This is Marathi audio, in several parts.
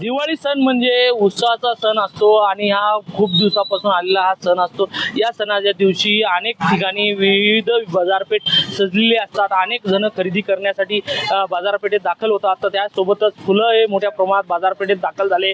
दिवाळी सण म्हणजे उत्सवाचा सण असतो आणि हा खूप दिवसापासून आलेला हा सण असतो. या सणाच्या दिवशी अनेक ठिकाणी विविध बाजारपेठ सजलेली असतात. अनेक जण खरेदी करण्यासाठी बाजारपेठेत दाखल होतात. तर त्यासोबतच फुलं हे मोठ्या प्रमाणात बाजारपेठेत दाखल झाले.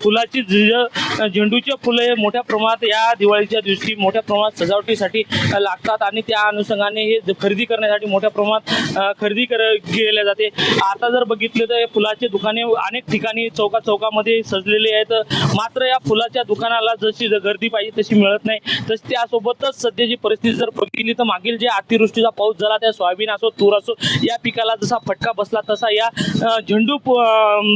फुलाची झ- झेंडूचे फुलं हे मोठ्या प्रमाणात या दिवाळीच्या दिवशी मोठ्या प्रमाणात सजावटीसाठी लागतात आणि त्या अनुषंगाने हे ज- खरेदी करण्यासाठी मोठ्या प्रमाणात खरेदी कर केल्या जाते. आता जर बघितलं तर हे फुलाचे दुकाने अनेक ठिकाणी चौका चौकामध्ये सजलेले आहेत. मात्र या फुलाच्या दुकानाला जशी ज- गर्दी पाहिजे तशी मिळत नाही. तशी त्यासोबतच सध्याची परिस्थिती जर बघितली तर मागील जे अतिवृष्टीचा पाऊस झाला त्या सोयाबीन असो तूर असो या पिकाला जसा फटका बसला तसा या झेंडू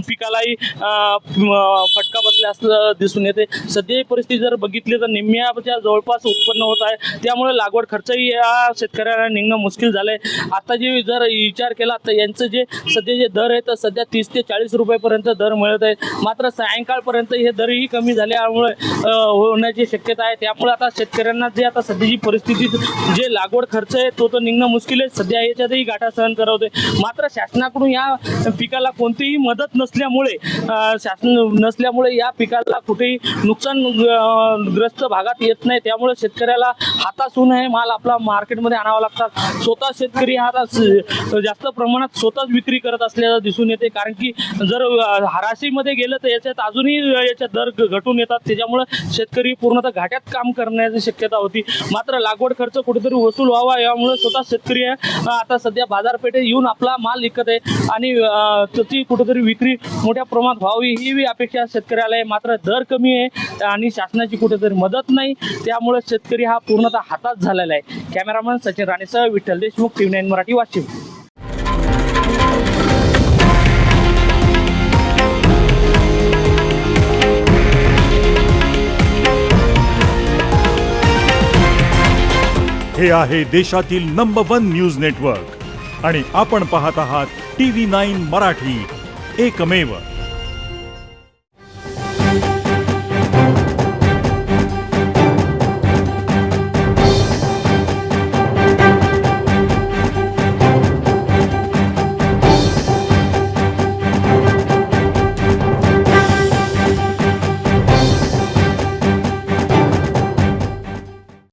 पिकालाही फटका बसला असं दिसून येते. सध्याची परिस्थिती जर बघितली तर निम्म्याच्या जवळपास उत्पन्न होत आहे. त्यामुळे लागवड खर्चही या शेतकऱ्यांना निघणं मुश्किल झालंय. आता जे जर विचार केला तर यांचं जे सध्या जे दर आहे तर सध्या तीस ते चाळीस रुपयेपर्यंत दर मिळत आहे मात्र सायंकाळपर्यंत हे दरही कमी झाल्यामुळे होण्याची शक्यता आहे. त्यामुळे आता शेतकऱ्यांना जे आता सध्याची परिस्थिती जे लागवड खर्च आहे तो तर निघणं मुश्किल आहे. सध्या याच्यातही गाठा सहन करवते मात्र शासनाकडून या पिकाला कोणतीही मदत नसल्यामुळे शासन नसल्यामुळे या पिकाला कुठेही नुकसान ग्रस्त भागात येत नाही. त्यामुळे शेतकऱ्याला हातासून हे माल आपला मार्केटमध्ये आणावा लागतात. स्वतः शेतकरी हा आता जास्त प्रमाणात स्वतःच विक्री करत असल्याचं दिसून येते. कारण की जर हराशीमध्ये गेलं तर याच्यात अजूनही याच्यात दर घटून येतात. त्याच्यामुळे शेतकरी पूर्णतः घाट्यात काम करण्याची शक्यता होती. मात्र लागवड खर्च कुठेतरी वसूल व्हावा यामुळे स्वतः शेतकरी आता सध्या बाजारपेठेत येऊन आपला माल विकत आहे. आणि त्याची कुठेतरी विक्री मोठ्या प्रमाणात व्हावी ही बी अपेक्षा शेतकऱ्याला आहे. मात्र दर कमी आहे आणि शासनाची कुठेतरी मदत नाही. त्यामुळे शेतकरी हा पूर्णतः हातात झालेला आहे. कॅमेरामन सचिन राणेसह विठ्ठल देशमुख टीव्ही नाईन मराठी वाशिम. हे आहे देशातील नंबर वन न्यूज नेटवर्क आणि आपण पाहत आहात टी व्ही नाईन मराठी. एकमेव